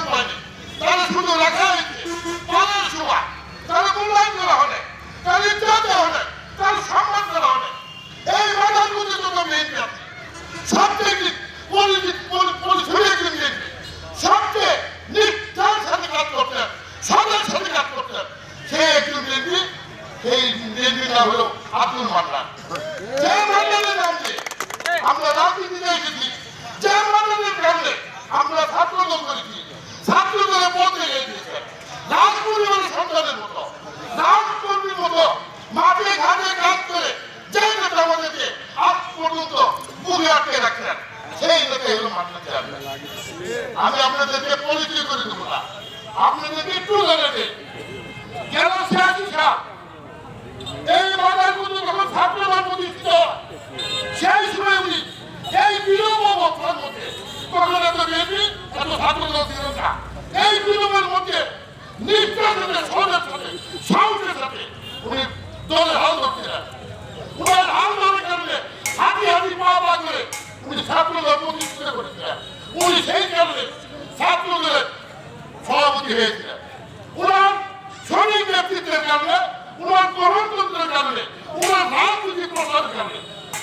Position পাইনি তারা শুধু রাখা হয়েছে তাদের শোভা তারা মূল্যায়ন করা হবে তার ইজ্জত হবে তার সম্মান করা হবে এই বাধার মধ্যে যত মেয়েটি আছে সবচেয়ে পরিচয় একজন মেয়েটি সবচেয়ে নিষ্ঠার সাথে কাজ করতেন সদের সাথে কাজ করতেন সে একজন মেয়েটি সেই মেয়েটির নাম হলো আব্দুল মান্নান। যে মান্নানের নাম দিয়ে আমরা রাজনীতিতে এসেছি যে মান্নানের কারণে আমরা ছাত্রদল করেছি ছাত্রদলে পথে এগিয়েছে রাজ পরিবারের সন্তানের মতো রাজকর্মীর মতো মাঠে ঘাটে কাজ করে যে নেতা আমাদেরকে আজ পর্যন্ত বুকে আটকে রাখছেন সেই নেতা হলো মান্নান চেয়ারম্যান আমি আপনাদেরকে পরিচয় করে দেবো না। আপনাদেরকে একটু জানে কেন এই বাজার মধ্যে যখন ছাত্রদল প্রতিষ্ঠিত সেই সময় উনি এই অবস্থার মধ্যে, তখন এত বিএনপি এত ছাত্রদল ছিল এই বিলোপের মধ্যে নিষ্ঠার সাথে সাথে উনি দলে হাল ধরছিলেন উনার হাল ধরার কারণে হাতি হাতি পা পা করে উনি ছাত্রদল প্রতিষ্ঠিত করেছিলেন উনি সেই কারণে ছাত্রদলের সভাপতি হয়েছিলেন উনার সঠিক নেতৃত্বের কারণে উনার গ্রহণতন্ত্রের কারণে উনার রাজনীতি প্রচারের কারণে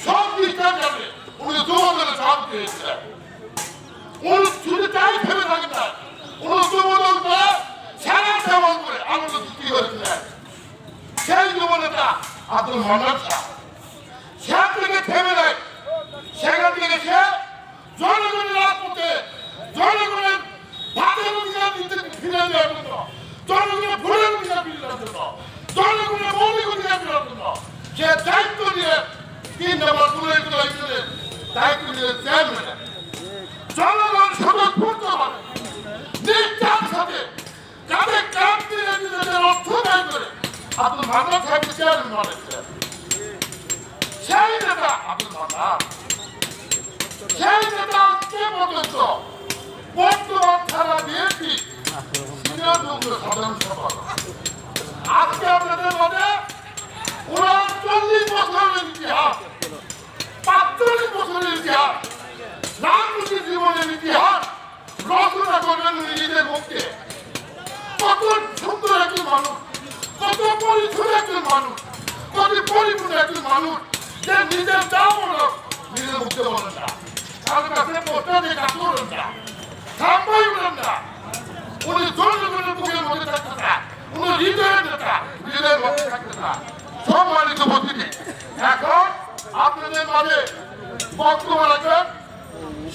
সব দিকটার কারণে উনি যুবদলের সভাপতি হয়েছিলেন উনি শুধু তাই ভেবে থাকেন না উনি যুবদল করে সারা সেবন করে আনন্দ সৃষ্টি করেছিলেন সেই যুবনেতা আব্দুল মোহাম্মদ শাহ সেখান থেকে থেমে নেয় সেখান থেকে সে জনগণের রাজপথে, জনগণের ভাতের অধিকার দিতে ফিরে দেওয়ার জন্য জনগণের ভুলের অধিকার ফিরে দেওয়ার জন্য জনগণের মৌলিক অধিকার ফেরার জন্য সে দায়িত্ব নিয়ে তিন নম্বর তুলে দিল ইসরায়েলের দায়িত্ব নিয়ে চেয়ারম্যান জনগণ সদস্য করতে পারে নিষ্ঠার সাথে যাদের কাম দিয়ে নিজেদের অর্থ ব্যয় করে আব্দুল মান্নান সাহেবকে চেয়ারম্যান বানিয়েছিলেন সেই নেতা আব্দুল মান্নান সেই নেতা আজকে পর্যন্ত বর্তমান ছাড়া বিএনপি সিনিয়র যুগ্ম সাধারণ সম্পাদক। আজকে আপনাদের মধ্যে উনচল্লিশ বছরের ইতিহাস, পাঁচচল্লিশ বছরের ইতিহাস রাজনীতি জীবনের ইতিহাস রচনা করবেন নিজের মুখে। কত সুন্দর একজন মানুষ। কত পরিচ্ছন্ন একজন মানুষ, কত পরিপূর্ণ একজন মানুষ যে নিজের দাম হলো নিজের মুখে বলেন না। উনি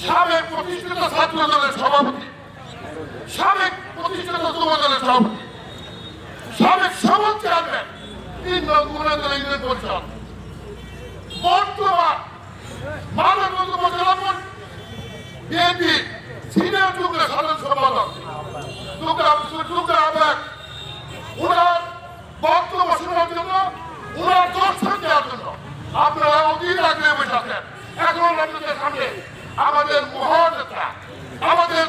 সাবেক প্রতিষ্ঠিত ছাত্র দলের সভাপতি। সাবেক প্রতিষ্ঠিত যুব দলের সভাপতি। সাবেক সমাজ চেয়ারম্যান তিন গুণেন্দ্র ইউনিয়ন পরিষদ বর্তমান মানব উপজেলা বিএনপি সিনিয়র যুগ্ম সাধারণ সম্পাদক টুকরা আবেগ ওনার বক্তব্য শোনার জন্য ওনার দর্শন দেওয়ার জন্য আপনারা অধীর আগ্রহে বসে আছেন। এখন আপনাদের সামনে আমাদের মহানেতা আমাদের